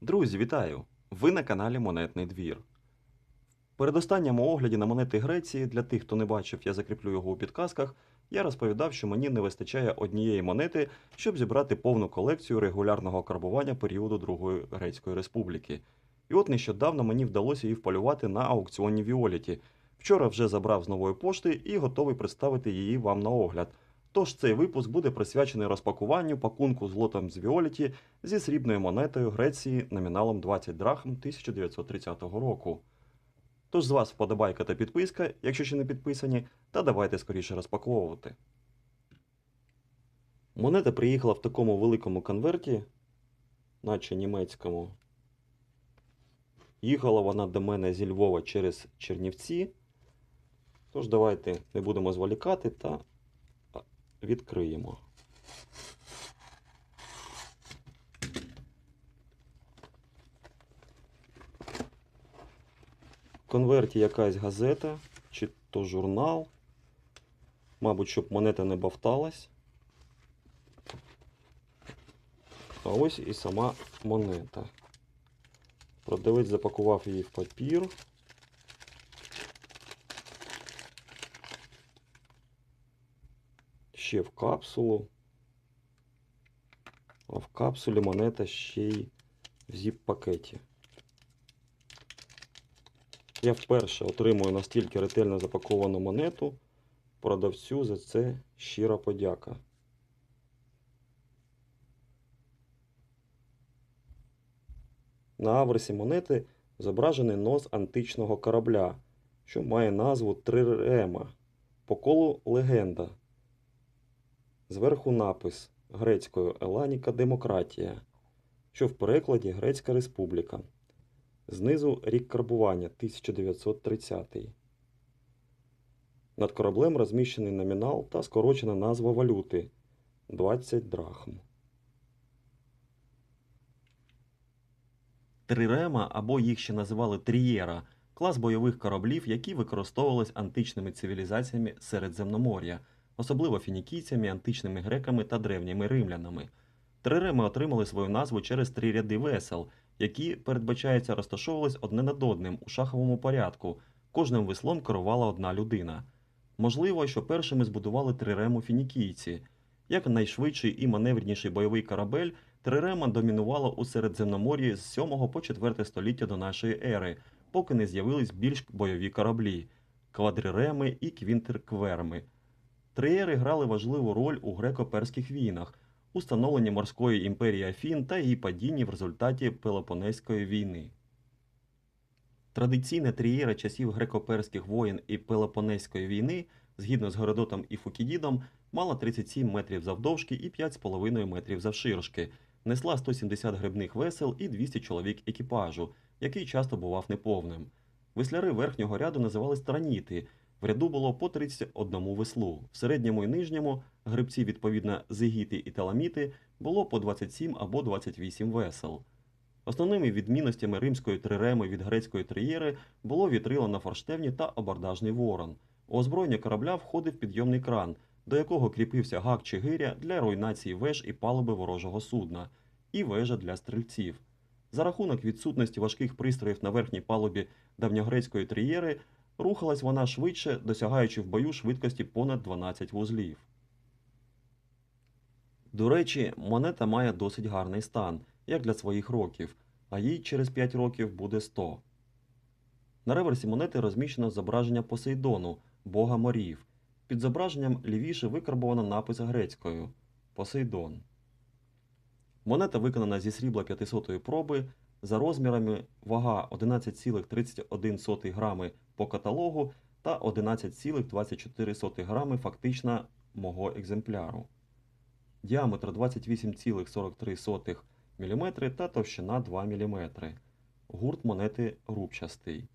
Друзі, вітаю! Ви на каналі Монетний двір. В передостанньому огляді на монети Греції, для тих, хто не бачив, я закріплю його у підказках, я розповідав, що мені не вистачає однієї монети, щоб зібрати повну колекцію регулярного карбування періоду Другої Грецької Республіки. І от нещодавно мені вдалося її вполювати на аукціоні Віоліті. Вчора вже забрав з нової пошти і готовий представити її вам на огляд. Тож цей випуск буде присвячений розпакуванню пакунку з лотом з Віоліті зі срібною монетою Греції номіналом 20 драхм 1930 року. Тож з вас вподобайка та підписка, якщо ще не підписані, та давайте скоріше розпаковувати. Монета приїхала в такому великому конверті, наче німецькому. Їхала вона до мене зі Львова через Чернівці. Тож давайте не будемо зволікати та відкриємо. В конверті якась газета чи то журнал. Мабуть, щоб монета не бавталась. А ось і сама монета. Продавець запакував її в папір. Ще в капсулу. А в капсулі монета ще й в зіп-пакеті. Я вперше отримую настільки ретельно запаковану монету. Продавцю за це щира подяка. На аверсі монети зображений нос античного корабля, що має назву Трирема. По колу легенда. Зверху напис грецькою Еланіка Демократія, що в перекладі Грецька Республіка. Знизу рік карбування 1930. Над кораблем розміщений номінал та скорочена назва валюти 20 драхм. Трирема або їх ще називали Трієра клас бойових кораблів, які використовувались античними цивілізаціями Середземномор'я, особливо фінікійцями, античними греками та древніми римлянами. Триреми отримали свою назву через три ряди весел, які, передбачається, розташовувались одне над одним у шаховому порядку. Кожним веслом керувала одна людина. Можливо, що першими збудували трирему фінікійці. Як найшвидший і маневрніший бойовий корабель, трирема домінувала у Середземномор'ї з 7 по 4 століття до нашої ери, поки не з'явились більш бойові кораблі квадриреми і квінтеркверми. Триєри грали важливу роль у греко-перських війнах, у становленні морської імперії Афін та її падінні в результаті Пелопонезької війни. Традиційне трієра часів греко-перських воєн і Пелопонезької війни, згідно з Геродотом і Фукідідом, мала 37 метрів завдовжки і 5,5 метрів завширшки, несла 170 грибних весел і 200 чоловік екіпажу, який часто бував неповним. Весляри верхнього ряду називали страніти. В ряду було по 31 веслу. В середньому і нижньому грибці, відповідно, зигіти і таламіти, було по 27 або 28 весел. Основними відмінностями римської триреми від грецької триєри було вітрило на форштевні та абордажний ворон. У озброєння корабля входив підйомний кран, до якого кріпився гак чи гиря для руйнації веж і палуби ворожого судна, і вежа для стрільців. За рахунок відсутності важких пристроїв на верхній палубі давньогрецької трієри, рухалась вона швидше, досягаючи в бою швидкості понад 12 вузлів. До речі, монета має досить гарний стан, як для своїх років, а їй через 5 років буде 100. На реверсі монети розміщено зображення Посейдону, бога морів. Під зображенням лівіше викарбовано напис грецькою Посейдон. Монета виконана зі срібла 500 проби, за розмірами вага 11,31 грами по каталогу та 11,24 грами фактично мого екземпляру. Діаметр 28,43 мм та товщина 2 мм. Гурт монети рубчастий.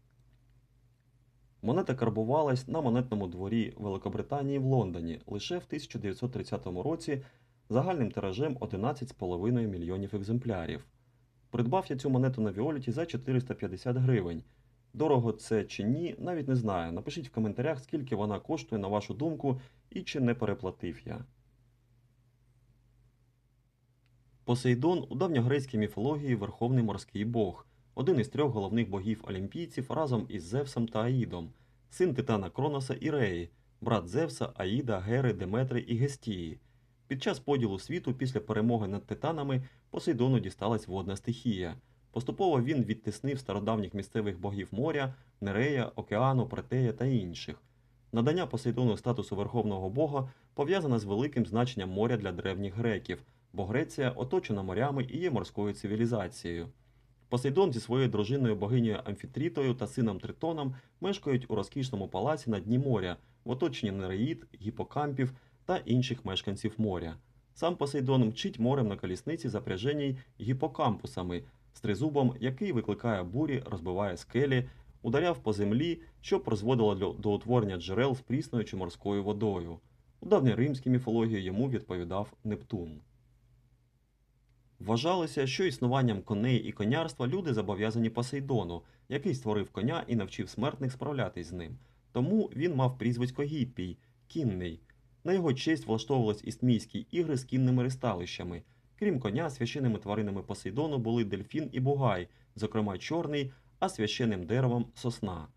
Монета карбувалась на монетному дворі Великобританії в Лондоні лише в 1930 році загальним тиражем 11,5 мільйонів екземплярів. Придбав я цю монету на Віоліті за 450 гривень. Дорого це чи ні, навіть не знаю. Напишіть в коментарях, скільки вона коштує на вашу думку і чи не переплатив я. Посейдон у давньогрецькій міфології верховний морський бог, один із трьох головних богів олімпійців разом із Зевсом та Аїдом, син титана Кроноса і Реї, брат Зевса, Аїда, Гери, Деметри і Гестії. Під час поділу світу після перемоги над титанами Посейдону дісталась водна стихія. Поступово він відтиснив стародавніх місцевих богів моря, Нерея, океану, Претея та інших. Надання Посейдону статусу верховного бога пов'язане з великим значенням моря для древніх греків, бо Греція оточена морями і є морською цивілізацією. Посейдон зі своєю дружиною богинею Амфітрітою та сином Тритоном мешкають у розкішному палаці на дні моря, в оточенні нереїд, гіпокампів та інших мешканців моря. Сам Посейдон мчить морем на колісниці, запряженій гіпокампусами, з тризубом, який викликає бурі, розбиває скелі, ударяв по землі, що призводило до, утворення джерел з прісною чи морською водою. У давньоримській міфології йому відповідав Нептун. Вважалося, що існуванням коней і конярства люди зобов'язані Посейдону, який створив коня і навчив смертних справлятись з ним. Тому він мав прізвисько Гіппій кінний. На його честь влаштовувались істмійські ігри з кінними ристалищами. Крім коня, священними тваринами Посейдону були дельфін і бугай, зокрема чорний, а священним деревом сосна.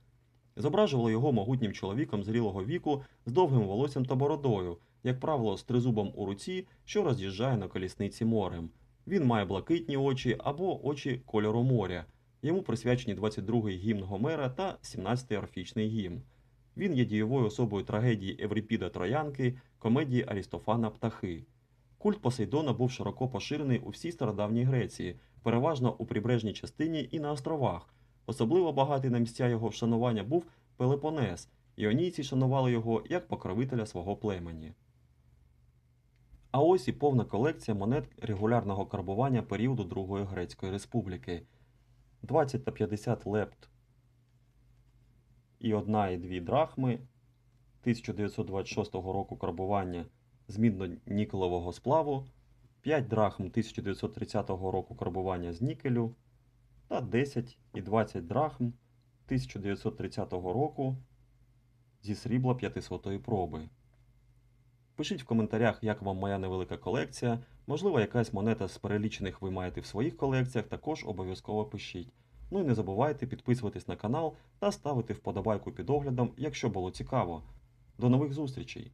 Зображували його могутнім чоловіком зрілого віку з довгим волоссям та бородою, як правило, з тризубом у руці, що роз'їжджає на колісниці морем. Він має блакитні очі або очі кольору моря. Йому присвячені 22-й гімн Гомера та 17-й орфічний гімн. Він є дієвою особою трагедії Еврипіда Троянки, комедії Арістофана Птахи. Культ Посейдона був широко поширений у всій стародавній Греції, переважно у прибережній частині і на островах. Особливо багатий на місця його вшанування був Пелепонес. Іонійці шанували його як покровителя свого племені. А ось і повна колекція монет регулярного карбування періоду Другої Грецької Республіки. 20 та 50 лепт і 1 і 2 драхми 1926 року карбування з мідно-нікелевого сплаву, 5 драхм 1930 року карбування з нікелю та 10 і 20 драхм 1930 року зі срібла 500 проби. Пишіть в коментарях, як вам моя невелика колекція. Можливо, якась монета з перелічених ви маєте в своїх колекціях, також обов'язково пишіть. Ну і не забувайте підписуватись на канал та ставити вподобайку під оглядом, якщо було цікаво. До нових зустрічей!